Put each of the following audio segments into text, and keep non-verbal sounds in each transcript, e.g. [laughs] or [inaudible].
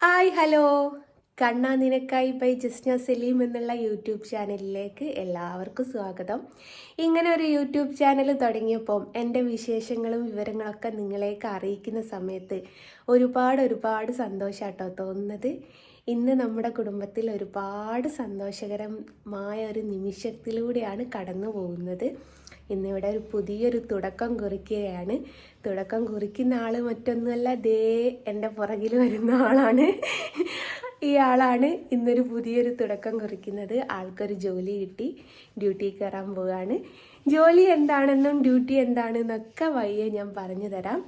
Hi hello. കണ്ണാ നിനക്കായി by Jasna Saleem എന്നുള്ള YouTube ചാനലിലേക്ക് എല്ലാവർക്കും സ്വാഗതം. ഇങ്ങനെ ഒരു യൂട്യൂബ് ചാനൽ തുടങ്ങിയപ്പം എന്റെ വിശേഷങ്ങളും വിവരങ്ങളൊക്കെ നിങ്ങളേക്ക് അറിയിക്കുന്ന സമയത്ത് ഒരുപാട് ഒരുപാട് സന്തോഷമാട്ടോ തോന്നുന്നത്. ഇന്ന് നമ്മുടെ കുടുംബത്തിൽ ഒരുപാട് സന്തോഷകരമായ ഒരു നിമിഷത്തിലൂടെയാണ് കടന്നു പോകുന്നത് ഇന്നിവിടെ ഒരു പുതിയൊരു തുടക്കം കുറിക്കുകയാണ്. തുടക്കം കുറിക്കുന്ന ആൾ മറ്റൊന്നുമല്ല ദേ എന്റെ പുറകിൽ വരുന്ന ആളാണ്. ഈ ആളാണ് ഇന്നൊരു പുതിയൊരു തുടക്കം കുറിക്കുന്നത്. ആൾക്കൊരു ജോലി കിട്ടി ഡ്യൂട്ടി കയറാൻ പോവുകയാണ് ജോലി എന്താണെന്നും ഡ്യൂട്ടി എന്താണെന്നൊക്കെ വയ്യെ ഞാൻ പറഞ്ഞു തരാം.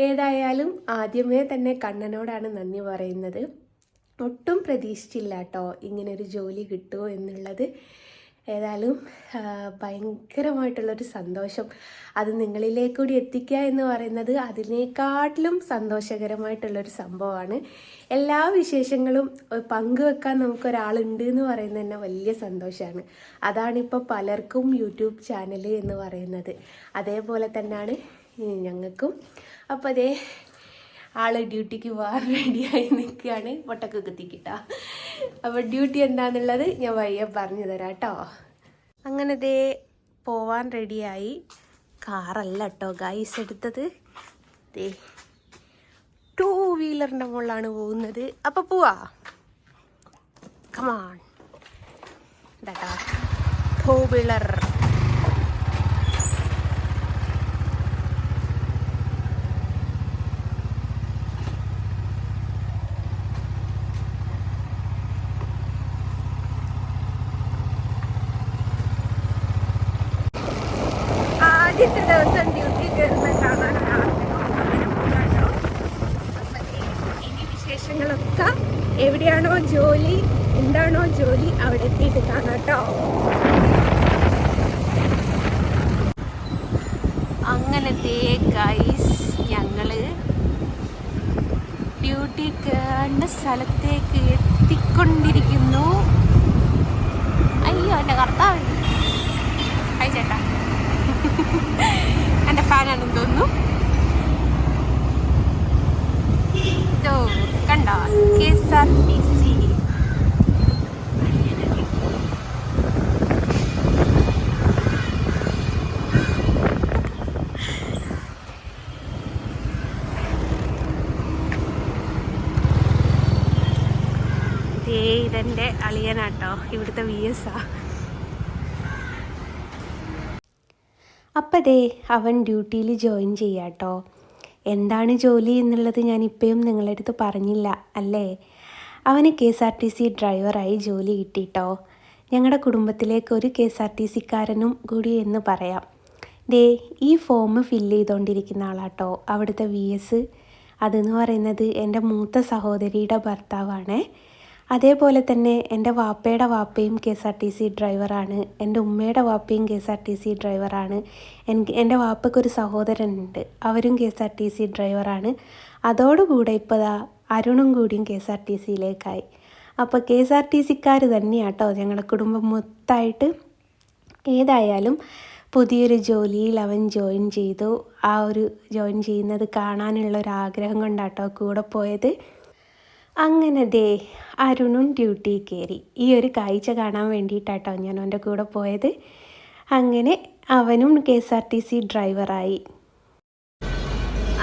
ഏതായാലും ആദ്യമേ തന്നെ കണ്ണനോടാണ് നന്ദി പറയുന്നത്. ഒട്ടും പ്രതീക്ഷിച്ചില്ല കേട്ടോ ഇങ്ങനൊരു ജോലി കിട്ടുമോ എന്നുള്ളത്. ഏതായാലും ഭയങ്കരമായിട്ടുള്ളൊരു സന്തോഷം. അത് നിങ്ങളിലേക്ക് കൂടി എത്തിക്കുക എന്ന് പറയുന്നത് അതിനേക്കാട്ടിലും സന്തോഷകരമായിട്ടുള്ളൊരു സംഭവമാണ്. എല്ലാ വിശേഷങ്ങളും പങ്കുവെക്കാൻ നമുക്കൊരാളുണ്ട് എന്ന് പറയുന്നത് തന്നെ വലിയ സന്തോഷമാണ് അതാണിപ്പോൾ പലർക്കും യൂട്യൂബ് ചാനൽ എന്ന് പറയുന്നത്. അതേപോലെ തന്നെയാണ് ഞങ്ങൾക്കും. അപ്പോൾ അതേ ആൾ ഡ്യൂട്ടിക്ക് പോകാൻ റെഡിയായി നിൽക്കുകയാണ്. പൊട്ടക്ക് കുത്തിക്കിട്ട. അപ്പോൾ ഡ്യൂട്ടി എന്താണെന്നുള്ളത് ഞാൻ വയ്യ പറഞ്ഞു തരാം കേട്ടോ. അങ്ങനെ ദേ പോവാൻ റെഡിയായി. കാറല്ല കേട്ടോ ഗൈസ് എടുത്തത്. ദേ ടൂ വീലറിന്റെ മുകളിലാണ് പോകുന്നത്. അപ്പോൾ പോവാ. കമാൺ ഇതാട്ടാ ടൂ വീലർ ആദ്യത്തെ ദിവസം ഡ്യൂട്ടി കയറുന്ന കാണാനാണ് ഇനി വിശേഷങ്ങളൊക്കെ എവിടെയാണോ ജോലി എന്താണോ ജോലി അവിടെ എത്തിയിട്ട് കാണാട്ടോ അങ്ങനത്തെ ഗൈസ് ഞങ്ങൾ ഡ്യൂട്ടി കയറേണ്ട സ്ഥലത്തേക്ക് എത്തിക്കൊണ്ടിരിക്കുന്നു അയ്യോ എന്റെ കർത്താവ് ഹായ് ചേട്ടാ എന്റെ ഫാനാണെന്ന് തോന്നുന്നു ഇതോ കണ്ടോ K S R T C ദേ ഇതെന്റെ അളിയനാട്ടോ. ഇവിടുത്തെ വി എസ് ആ. അപ്പതേ അവൻ ഡ്യൂട്ടിയിൽ ജോയിൻ ചെയ്യാട്ടോ. എന്താണ് ജോലി എന്നുള്ളത് ഞാൻ ഇപ്പോഴും നിങ്ങളുടെ അടുത്ത് പറഞ്ഞില്ല അല്ലേ? അവന് K S R T C ഡ്രൈവറായി ജോലി കിട്ടിട്ടോ. ഞങ്ങളുടെ കുടുംബത്തിലേക്ക് ഒരു കെ എസ് ആർ ടി സിക്കാരനും കൂടി എന്ന് പറയാം. ദേ ഈ ഫോം ഫില്ല് ചെയ്തുകൊണ്ടിരിക്കുന്ന ആളാട്ടോ അവിടുത്തെ വി എസ് അതെന്ന് പറയുന്നത് എന്റെ മൂത്ത സഹോദരിയുടെ ഭർത്താവാണേ. അതേപോലെ തന്നെ എന്റെ വാപ്പയുടെ വാപ്പയും K S R T C ഡ്രൈവറാണ്. എന്റെ ഉമ്മയുടെ വാപ്പയും K S R T C ഡ്രൈവറാണ്. എനിക്ക് എന്റെ വാപ്പയ്ക്കൊരു സഹോദരനുണ്ട്. അവരും K S R T C ഡ്രൈവറാണ്. അതോടുകൂടെ ഇപ്പോൾ ദാ അരുണും കൂടിയും കെ എസ് ആർ ടി സിയിലേക്കായി. അപ്പോൾ കെ എസ് ആർ ടി സിക്കാർ തന്നെയാട്ടോ ഞങ്ങളുടെ കുടുംബം മൊത്തമായിട്ട് ഏതായാലും പുതിയൊരു ജോലിയിൽ അവൻ ജോയിൻ ചെയ്തു. ആ ഒരു ജോയിൻ ചെയ്യുന്നത് കാണാനുള്ള ഒരു ആഗ്രഹം കൊണ്ടാട്ടോ കൂടെ പോയത്. അങ്ങനെ ദേ അരുണും ഡ്യൂട്ടി കയറി. ഈ ഒരു കാഴ്ച കാണാൻ വേണ്ടിയിട്ടാട്ടോ ഞാൻ അവന്റെ കൂടെ പോയത്. അങ്ങനെ അവനും K S R T C ഡ്രൈവറായി.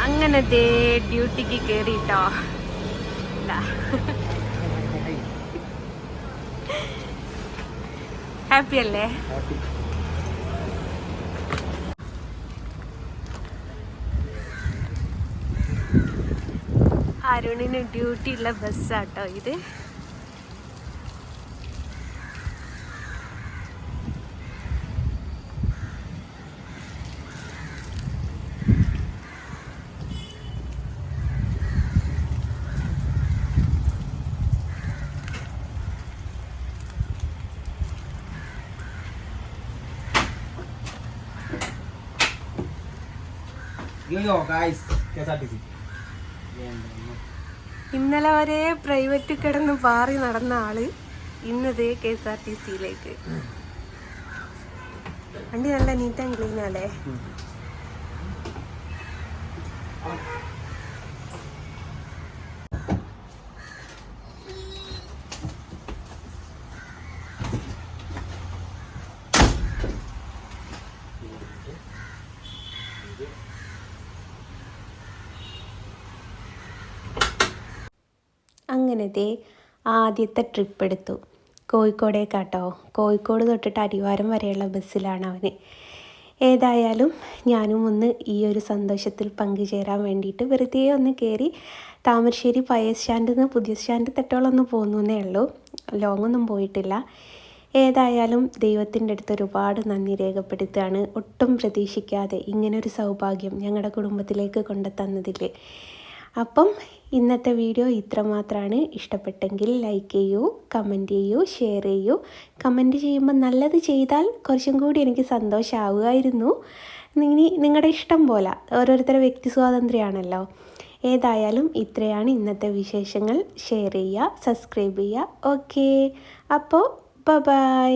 അങ്ങനെ ദേ ഡ്യൂട്ടിക്ക് കയറിട്ടോ ഹാപ്പി [laughs] അല്ലേ? അരുണിന് ഡ്യൂട്ടി ഉള്ള ബസ്സാട്ടോ ഇത്. Guys K S R T C ഇന്നലെ വരെ പ്രൈവറ്റ് കിടന്ന് പാറി നടന്ന ആൾ ഇന്നത് കെ എസ് ആർ ടി സിയിലേക്ക്. വണ്ടി നല്ല നീറ്റ് ആൻഡ് ക്ലീൻ അല്ലേ അങ്ങനെ ദേ ആദ്യത്തെ ട്രിപ്പ് എടുത്തു. കോഴിക്കോടേക്കാട്ടോ കോഴിക്കോട് തൊട്ടിട്ട് അടിവാരം വരെയുള്ള ബസ്സിലാണ് അവന്. ഏതായാലും ഞാനും ഒന്ന് ഈ ഒരു സന്തോഷത്തിൽ പങ്കുചേരാൻ വേണ്ടിയിട്ട് വെറുതെ ഒന്ന് കയറി താമരശ്ശേരി പഴയ സ്റ്റാൻഡിൽ നിന്ന് പുതിയ സ്റ്റാൻഡ് തെട്ടോളൊന്ന് പോകുന്നേ ഉള്ളൂ. ലോങ് ഒന്നും പോയിട്ടില്ല. ഏതായാലും ദൈവത്തിന്റെ അടുത്ത് ഒരുപാട് നന്ദി രേഖപ്പെടുത്തുകയാണ്. ഒട്ടും പ്രതീക്ഷിക്കാതെ ഇങ്ങനൊരു സൗഭാഗ്യം ഞങ്ങളുടെ കുടുംബത്തിലേക്ക് കൊണ്ടുതന്നതിൽ അപ്പം ഇന്നത്തെ വീഡിയോ ഇത്ര മാത്രമാണ് ഇഷ്ടപ്പെട്ടെങ്കിൽ ലൈക്ക് ചെയ്യൂ കമന്റ് ചെയ്യൂ ഷെയർ ചെയ്യൂ. കമന്റ് ചെയ്യുമ്പോൾ നല്ലത് ചെയ്താൽ കുറച്ചും കൂടി എനിക്ക് സന്തോഷമാവുമായിരുന്നു ഇനി നിങ്ങളുടെ ഇഷ്ടം പോലെ ഓരോരുത്തരുടെ വ്യക്തി സ്വാതന്ത്ര്യമാണല്ലോ ഏതായാലും ഇത്രയാണ് ഇന്നത്തെ വിശേഷങ്ങൾ. ഷെയർ ചെയ്യുക സബ്സ്ക്രൈബ് ചെയ്യുക. ഓക്കേ അപ്പോൾ ബൈ